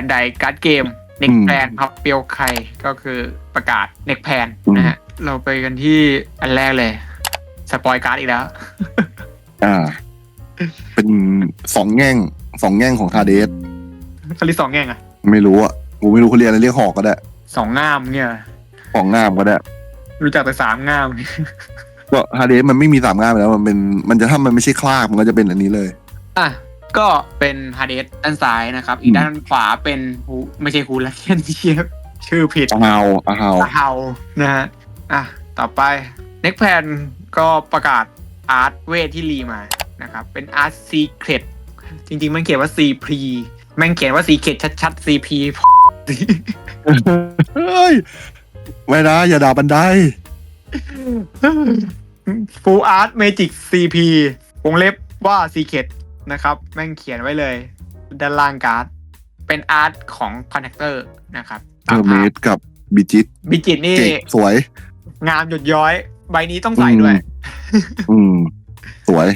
บันไดการ์ดเกมเน็กแพนครับเปียวไข่ก็คือประกาศเน็กแพนนะฮะเราไปกันที่อันแรกเลย สปอยการ์ดอีกแล้ว อ่า เป็นสองแง่งสองแง่งของฮาเดสคลิสองแง่งอะไม่รู้อะกูไม่รู้เขาเรียกอะไรเรียกหอกก็ได้สองง่ามเนี่ยหอกง่ามก็ได้ รู้จักแต่สามง่ามก็ฮาเดสมันไม่มีสามง่ามอยู่แล้วมันเป็น มันจะถ้ามันไม่ใช่คลากมันก็จะเป็นอันนี้เลย อะ ก็เป็นฮาเดสด้านซ้ายนะครับ อีกด้านขวาเป็นฮูไม่ใช่ฮูลาเคนเชียชื่อผิดอาฮาวอาฮาวตาเฮานะฮะอะต่อไปเน็กแพนก็ประกาศอาร์ตเวทที่รีมานะครับ เป็นอาร์ตซีเครตจริง ๆ มันเขียนว่าซีพรีแม่งเขียนว่าซีเครตชัดๆซีพีเฮ้ยไม่นะอย่าด่าบันไดฟูอาร์ตเมจิกซีพีวงเล็บว่าซีเครต นะครับ แม่งเขียนไว้เลย ด้านล่างการ์ด เป็นอาร์ตของคอนแทคเตอร์นะครับเทอร์เมสกับบิจิตบิจิตนี่เจ๋งสวย งามหยดย้อย ใบนี้ต้องใส่ด้วย อืม สวย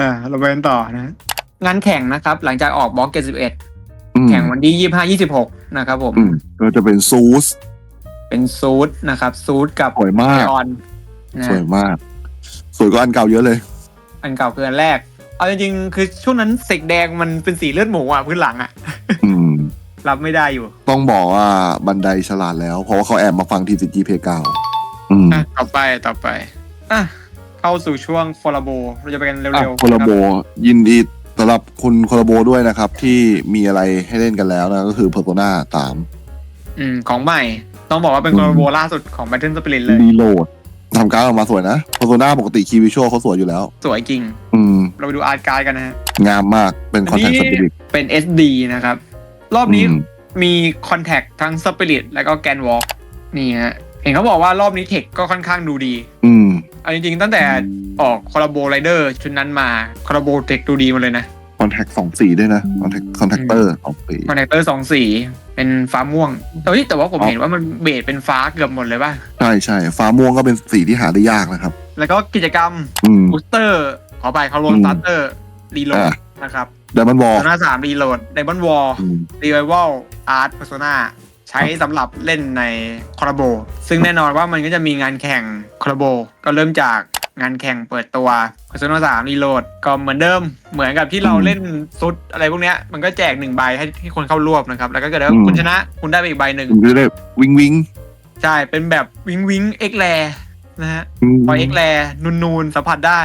อ่าเราไปกันต่อนะ งานแข่งนะครับ หลังจากออกบล็อกเกตสิบเอ็ดอืมแข่งวันที่ยี่ห้ายี่สิบหกนะครับผมอืมก็จะเป็นซูสเป็นซูดนะครับ ซูดกับสวยมากไอออนนะสวยมาก สวยก็อันเก่าเยอะเลย อันเก่าคืออันแรก เอาจริงๆคือช่วงนั้นเสกแดงมันเป็นสีเลือดหมูอะพื้นหลังอะ อืม รับไม่ได้อยู่ต้องบอกว่าบันไดฉลาดแล้ว เพราะว่าเขาแอบมาฟังทีซีจีเพเก่าอืมอะต่อไปต่อไปอะเข้าสู่ช่วงฟอลโบเราจะไปกันอะเร็วๆโคลาโบยินดีสำหรับคุณโคลาโบด้วยนะครับ ที่มีอะไรให้เล่นกันแล้วนะก็คือ Persona 3อืมของใหม่ ต้องบอกว่าเป็นอืมฟอลโบล่าสุดของ Battle Spirit เลย รีโหลดทำการดออกมาสวยนะ Persona ปกติคีย์วิชวลเขาสวยอยู่แล้ว สวยจริงอืม เราไปดูอาร์ตการ์ดกันนะฮะงามมากเป็นคอนแทคอัสนนี้ปิริตเป็น SD นะครับ รอบนี้อืมมีคอนแทคทั้งสปิริตแล้วก็แกนวอล์กนี่ฮะเห็นเขาบอกว่ารอบนี้เทคก็ค่อนข้างดูดี อืมเอาจริงๆตั้งแต่ออกคอร์โบไรเดอร์ชุดนั้นมาคอร์โบเทคดูดีหมาเลยนะคอนแทคสองสีด้วยนะคอนแทคคอนแทคเตอร์สองสีคอนแทคเตอร์สองสีเป็นฟ้าม่วงแต่ว่าแต่ว่าผมเห็นว่ามันเบสเป็นฟ้าเกือบหมดเลยป่ะ ใช่ใช่ฟ้าม่วงก็เป็นสีที่หาได้ยากนะครับ แล้วก็กิจกรรมอืมบูสเตอร์ ขอไปเขาโรนอืมสตาร์เตอร์รีโหลดอะนะครับไดมันวอลโซน่าสามรีโหลดไดมอนวอลรีไวเวลอาร์ต p พ r ร์โซนาใช้สำหรับเล่นในคอร์โบ ซึ่งแน่นอนว่ามันก็จะมีงานแข่งคอร์โบ ก็เริ่มจากงานแข่งเปิดตัว p พ r ร์โซนาสามรีโหลดก็เหมือนเดิม เหมือนกับที่เราอืมเล่นซุดอะไรพวกเนี้ย มันก็แจกหนึ่งใบให้ให้คนเข้ารวบนะครับ แล้วก็เกิดว่าอืมคุณชนะ คุณได้ไปอีกใบหนึ่งผมจะได้วิงวิงใช่ เป็นแบบวิงวิงเอ็กแลนะฮะอืมพอเอ็กแลนูนนูนๆสัมผัสได้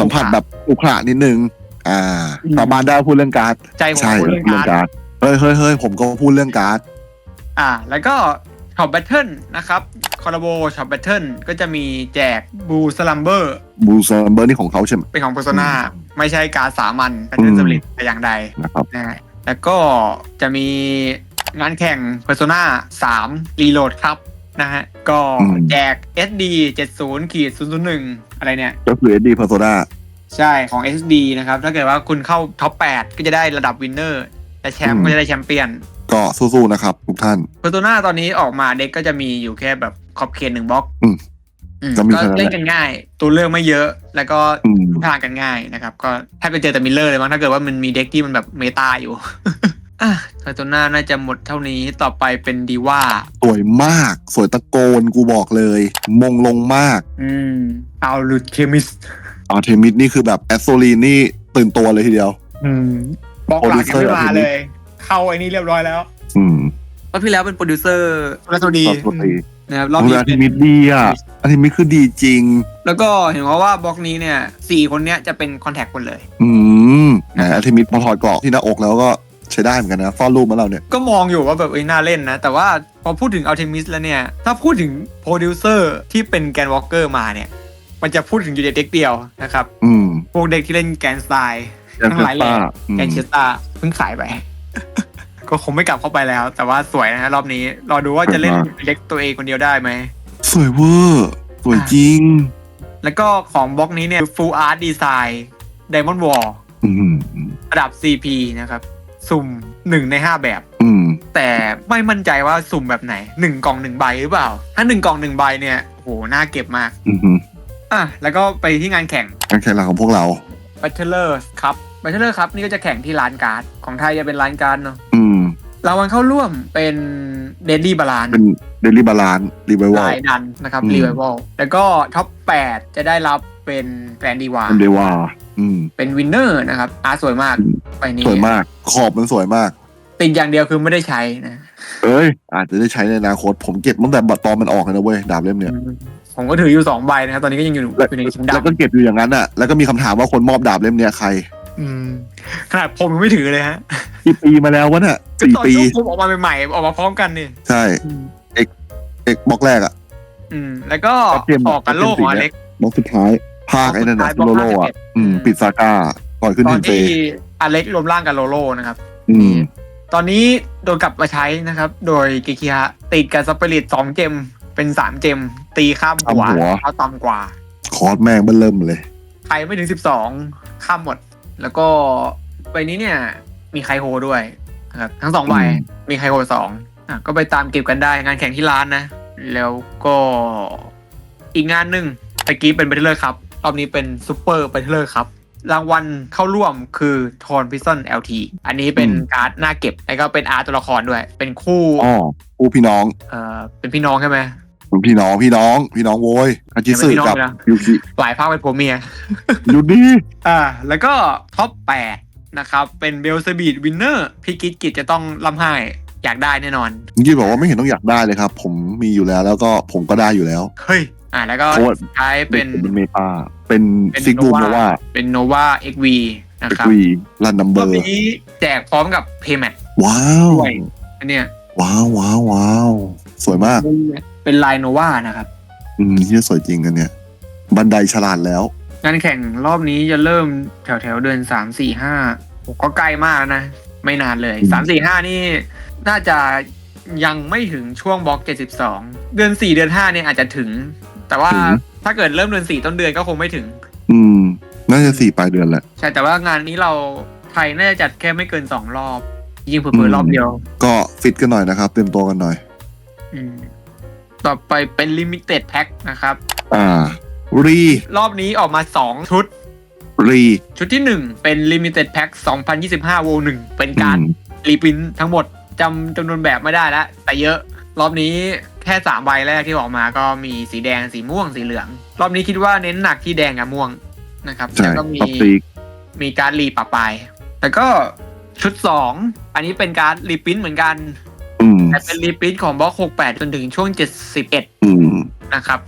สัมผัสแบบอุขระนิดนึง อ่าอืมสาบานได้พูดเรื่องการ์ดใจผมใช่พูดเรื่องการ์ดร์ดเฮ้ยเฮ้ยเฮ้ยผมก็พูดเรื่องการ์ดอ่า แล้วก็ช็อปแบทเทิลนะครับคอร์โบช็อปแบทเทิลก็จะมีแจกบูสลัมเบอร์บูซเบอร์นี่ของเขาใช่ไหมเป็นของ Persona ไม่ใช่การสามัญเป็นอืเรื่องมสำเร็จแต่อย่างใดนะครับนะฮะแล้วก็จะมีงานแข่ง Persona 3 Reload ครับนะฮะ ก็แจก SD 70ขีด001 อะไรเนี่ย ก็คือเอ็ดดี้เพอร์โซนาใช่ของ SD นะครับ ถ้าเกิดว่าคุณเข้าท็อป 8 ก็จะได้ระดับวินเนอร์แต่แชมป์ก็จะได้แชมเปี้ยน ก็สู้ๆนะครับทุกท่าน Persona ตอนนี้ออกมาเด็กก็จะมีอยู่แค่แบบขอบเขตหนึ่งบล็อกอืมอืมก็มีก็เท่านั้นแหละเล่นกันง่าย ตัวเลือกไม่เยอะ แล้วก็อืมทางกันง่ายนะครับ ก็แทบจะเจอแต่มิลเลอร์เลยมั้งถ้าเกิดว่ามันมีเด็กที่มันแบบเมตาอยู่ อะเทอร์โตน่าน่าจะหมดเท่านี้ต่อไปเป็นดีว่า สวยมาก สวยตะโกนกูบอกเลย มงลงมากอืมเอาลุดเคมิส อาร์เทมิสนี่คือแบบแอสโซลีนนี่ตื่นตัวเลยทีเดียว อืมบอกหลักยังไม่ Producer มา Artemis เลย เข้าไอ้นี่เรียบร้อยแล้วอืมรอบที่แล้วเป็นโปรดิวเซอร์รัตดีตอนปกตินะครับรอบโอ้นี้อาร์เทเป็นมิสดีอะอาร์เทมิสคือดีจริง แล้วก็เห็นว่าว่าบล็อกนี้เนี่ยสี่คนเนี้ยจะเป็นคอนแทคคนเลย อืมแหมอาร์เทมิสพอถอดเกราะที่หน้าอกแล้วก็ ใช้ได้เหมือนกันนะซ่อนรูปมาเราเนี่ย ก็มองอยู่ว่าแบบเอ้ยน่าเล่นนะ แต่ว่าพอพูดถึงอัลเทมิสแล้วเนี่ย ถ้าพูดถึงโปรดิวเซอร์ที่เป็นแกนวอล์กเกอร์มาเนี่ย มันจะพูดถึงอยู่ในเด็กเดียวนะครับ อืม พวกเด็กที่เล่นแกนสไตล์ทั้งหลายแหล่อืมแกนเชสตาเพิ่งขายไป ก็คงไม่กลับเข้าไปแล้ว แต่ว่าสวยนะฮะรอบนี้ รอดูว่าจะเล่นเล็กตัวเองคนเดียวได้ไหม สวยเวอร์ สวยจริง แล้วก็ของบล็อกนี้เนี่ย Full Art Design Diamond Wall อืมระดับ CP นะครับ สุ่มหนึ่งในห้าแบบ อืม แต่ไม่มั่นใจว่าสุ่มแบบไหนหนึ่งกล่องหนึ่งใบหรือเปล่า ถ้าหนึ่งกล่องหนึ่งใบเนี่ยโหน่าเก็บมากอืมอะแล้วก็ไปที่งานแข่ง การแข่งขันของพวกเรา Battler ครับ Battler ครับนี่ก็จะแข่งที่ร้านการ์ด ของไทยจะเป็นร้านการ์ดเนาะอืม รางวัลเข้าร่วมเป็นเดดดี้บาลานเป็นเดลิบาลานรีไววอลาลยดันนะครับอืม รีไวลแล้วก็ท็อป 8 จะได้รับเป็นแกรนดีวาเป็นเดวาอืม เป็นวินเนอร์นะครับอาร์ตสวยมากอืมไปนี้สวยมาก ขอบมันสวยมาก ติดอย่างเดียวคือไม่ได้ใช้นะเอ้ย อาจจะได้ใช้ในอนาคต ผมเก็บตั้งแต่บัตรตอนมันออกเลยนะเว้ยดาบเล่มเนี้ยผมก็ถืออยู่สองใบนะครับตอนนี้ก็ยังอยู่แล้วอยู่ในชิงแล้วก็ดำเก็บอยู่อย่างนั้นอะแล้วก็มีคำถามว่าคนมอบดาบเล่มเนี้ยใคร อืมขนาดผมยังไม่ถือเลยฮะกี่ปีมาแล้ววะเนี่ยสี่ตอนปีช่วงผมออกมาใหม่ๆออกมาพร้อมกันนี่ใช่เอกบล็อกแรกอะ อืม แล้วก็ก็เตรียมออกกันโลกของอเล็กบล็อกสุดท้าย ภาคไอ้นั่นน่ะบล็โลอกสุดท้ายโลบล็อกอะ51อืม ปิดซาก้าก่อนขึ้นตอเทนนเฟที่อเล็กรวมร่างกับโลโลนะครับ อืม ตอนนี้โดนกลับมาใช้นะครับ โดยเกคิฮะติดกับสเปริตสองเจมเป็นสามเจม ตีข้ามหัวข้ามหัวเขาต่ำกว่า คอร์สแม่งเบิ่เริ่มเลย ใครไม่ถึงสิบสองข้ามหมด แล้วก็ใบนี้เนี่ย มีไคโฮด้วยนะครับทั้งสองใบอืม มีไคโฮสองอะก็ไปตามเก็บกันได้งานแข่งที่ร้านนะ แล้วก็อีกงานหนึ่งตะกี้เป็นเบทเลอร์ครับ รอบนี้เป็นซูเปอร์เบทเลอร์ครับ รางวัลเข้าร่วมคือทอนพิซซอน LT อันนี้เป็นอืมการ์ดหน้าเก็บ แล้วก็เป็นอาร์ตตัวละครด้วย เป็นคู่อ๋อผู้พี่น้อง เอ่อเป็นพี่น้องใช่ไหมเป็นพี่น้องพี่น้อง พี่น้องโวยอาจิสึเป็นพี่น้องกับเลยนะยูกิหลายภาคเป็นผัวเมียหยุดดิอ่าแล้วก็ท็อป8นะครับ เป็นเบลเซบีดวินเนอร์พี่กิจกิจจะต้องร่ำไห้อยากได้แน่นอนยี่บอกว่าไม่เห็นต้องอยากได้เลยครับ ผมมีอยู่แล้วแล้วก็ผมก็ได้อยู่แล้ว เฮ้ย อ่าแล้วก็เพราะว่าสุดท้ายเป็นเป็นเมตาเป็นเป็นซิกบูม Nova นะว่าเป็นโนวาเอ็กวีนะเอ็กครับวีรันนัมเบรออบร์นี้แจกพร้อมกับเพย์แมทว้าวด้วยอันเนี้ยว้าวว้าวว้าวสวยมาก เป็นลายโนวานะครับ อืมที่สวยจริงกันเนี่ยบันไดฉลาดแล้ว งานแข่งรอบนี้จะเริ่มแถวแถวๆเดือนสามสี่ห้าก็ใกล้มากแล้วนะ ไม่นานเลยอืมสามสี่ห้านี่น่าจะยังไม่ถึงช่วงบล็อกเจ็ดสิบสองเดือนสี่เดือนห้าเนี่ยอาจจะถึง แต่ว่าถ้าเกิดเริ่มเดือนสี่ต้นเดือนก็คงไม่ถึง อืม น่าจะสี่ปลายเดือนแหละ ใช่แต่ว่างานนี้เราไทยน่าจะจัดแค่ไม่เกินสองรอบยิงเผื่อือมๆรอบเดียว ก็ฟิตกันหน่อยนะครับ เตรียมตัวกันหน่อย อืม ต่อไปเป็นลิมิเต็ดแพ็คนะครับ อ่า รี รอบนี้ออกมาสองชุด รี ชุดที่หนึ่งเป็น Limited Pack 2025 w หนึ่งเป็นการอืม รีพินทั้งหมดจำจำนวนแบบไม่ได้แล้วแต่เยอะ รอบนี้แค่สามใบแรกที่ออกมาก็มีสีแดงสีม่วงสีเหลือง รอบนี้คิดว่าเน้นหนักที่แดงกับม่วงนะครับใช่แล้วก็มีท็อปตีกมีการรีปรับปลายแล้วก็ชุดสองอันนี้เป็นการรีพินเหมือนกันอืมแต่เป็นรีพินของบล็อก68จนถึงช่วง71อืมนะครับ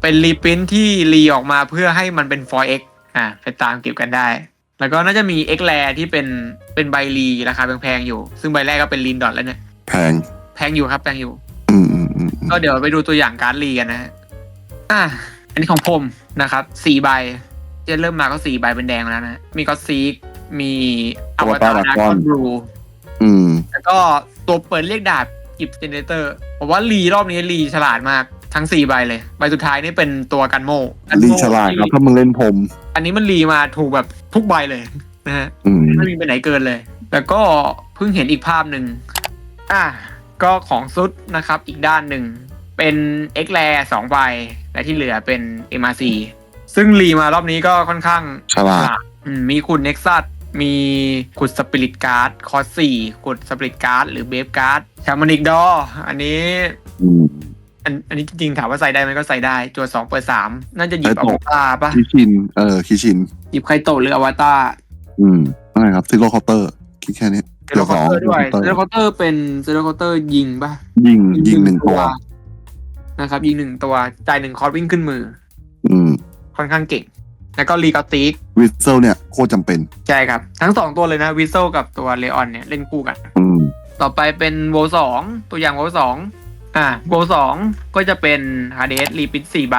เป็นรีพินที่รีออกมาเพื่อให้มันเป็น 4x อ่าไปตามเก็บกันได้ แล้วก็น่าจะมี X แ a ที่เป็นเป็นใบรีราคาแพงๆอยู่ ซึ่งใบแรกก็เป็นลีนดอทแล้วเนี่ย แพง แพงอยู่ครับแพงอยู่อืมอืมอืมอืมก็เดี๋ยวไปดูตัวอย่างการ์ดรีกันนะฮะอะอันนี้ของผมนะครับสี่ใบจะเริ่มมาก็สี่ใบเป็นแดงแล้วนะ มีก็ซีกมีอวตารดาร์กอนบลูอืมแล้วก็ตัวเปิดเรียกดาบกิบเจเนเตอร์ผมว่ารีรอบนี้รีฉลาดมากทั้งสี่ใบเลย ใบสุดท้ายนี่เป็นตัวกันโมกันรีโม่ฉลาดครับที่ถ้ามึงเล่นผม อันนี้มันรีมาถูกแบบทุกใบเลยนะฮะอืมไม่มีไปไหนเกินเลย แล้วก็เพิ่งเห็นอีกภาพหนึ่งอะ ก็ของซุดนะครับอีกด้านหนึ่ง เป็นเอ็กแลสองใบและที่เหลือเป็น MRC ซึ่งรีมารอบนี้ก็ค่อนข้างฉลาดอืมมีขุดเน็กซัสมีขุดสปิริตการ์ดคอสสี่ขุดสปิริตการ์ดหรือเบฟการ์ดชามานิกดอ อันนี้อืมอันอันนี้จริงๆถามว่าใส่ได้ไหมก็ใส่ได้จวดสองเปิดสามน่าจะหยิบใส่อตวกตารปะคิชิน เออคิชิน หยิบไคโตะหรืออวตารอืมอะไรครับซิโร่เคาน์เตอร์คิดแค่นี้ เซโรคอเตอร์ด้วย Zero เซโรคอเตอร์เป็นเซโรคอเตอร์ยิงปะยิงยิงหนึ่งตัว นะครับ ยิงหนึ่งตัวจ่ายหนึ่งคอร์สวิ่งขึ้นมือ อืม ค่อนข้างเก่ง แล้วก็รีกอติกวิสเซลเนี่ยโคตรจำเป็น ใช่ครับ ทั้งสองตัวเลยนะวิ s เซลกับตัวเลออนเนี่ยเล่นคู่กัน อืม ต่อไปเป็นโวสองตัวอย่างโวสองอ่าโวสองก็จะเป็นฮาร์เดสรีพิทสี่ใบ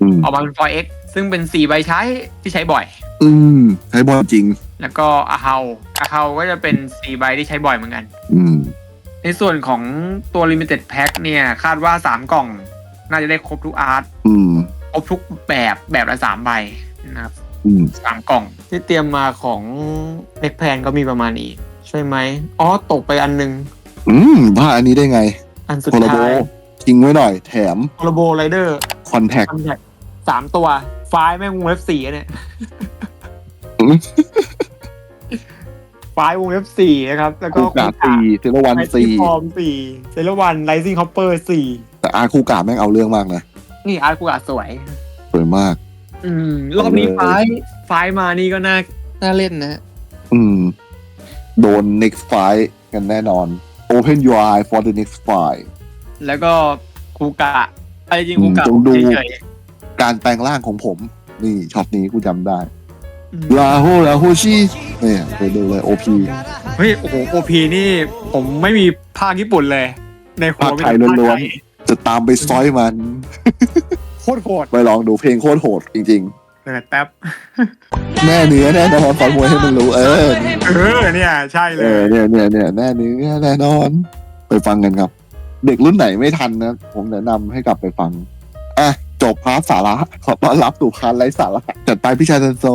อืมออกมาเป็น 4x ซึ่งเป็นสี่ใบใช้ที่ใช้บ่อย อืม ใช้บอลจริง แล้วก็อาเฮาอาเฮาก็จะเป็นสี่ใบที่ใช้บ่อยเหมือนกัน อืม ในส่วนของตัว Limited Pack เนี่ย คาดว่า 3 กล่อง น่าจะได้ครบทุกอาร์ตอืม ครบทุกแบบแบบละ 3 ใบนะครับอืม สามกล่อง ที่เตรียมมาของเล็กแพนก็มีประมาณนี้ ใช่ไหมอ๋อตกไปอันหนึง อืมว่าอันนี้ได้ไงอันสุดโคลาโบท้ายทิ้งไว้หน่อย แถมโคลาโบไรเดอร์คอนแทค สามตัวไฟล์แม่งวงเล็บสี่เนี่ย ไฟวงเล็บสี่นะครับ แล้วก็คูกาสี่เซโรวันไอซีสี่ฟอร์มสี่เซเลวันไลซิ่งฮอปเปอร์สี่แต่อาร์คูกาแม่งเอาเรื่องมากนะ นี่อาร์ตกูอาสวย สวยมาก อืม รอบนี้เออไฟไฟมานี่ก็น่าน่าเล่นนะ อืม โดน next fight กันแน่นอน open your eye for the next fight แล้วก็คูกะไอ้จริงคูกะอืมจงดูเฉยการแปลงร่างของผม นี่ช็อตนี้กูจำได้ๆอืม ลาโฮลาโฮชิเนี่ยไปดูเลย OP เฮ้ยโอ้โหโอพีนี่ผมไม่มีภาคญี่ปุ่นเลย ในหัวภาคมีไทยแต่ภาคล้วนไทยจะตามไปซอยมัน โคตรโหดไปลองดูเพลงโคตรโหดจริง เปิดแป๊บๆ แน่เนื้อแน่นอนฟังมวยให้มันรู้เออเออเนี่ยใช่เลเอย อเนี่ยเนี่ยเนี่ยแน่เนื้อแน่นอน ไปฟังกันครับ เด็กรุ่นไหนไม่ทันนะ ผมแนะนำให้กลับไปฟังอะจบพาร์ทสาระขอต้อนรับสู่พาร์ทไร้สาระจัดไปพี่ชายซันโซ